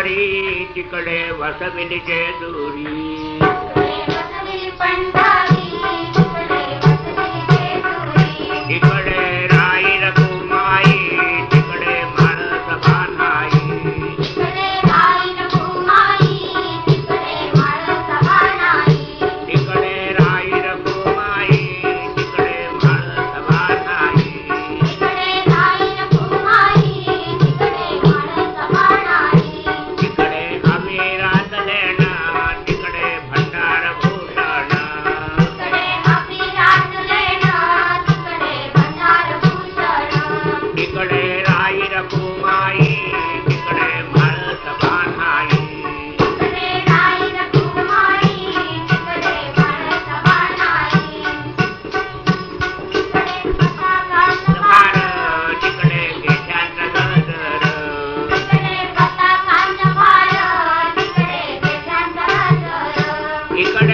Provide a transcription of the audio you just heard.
వారీటి కడే వసవిని చేదూరీ. que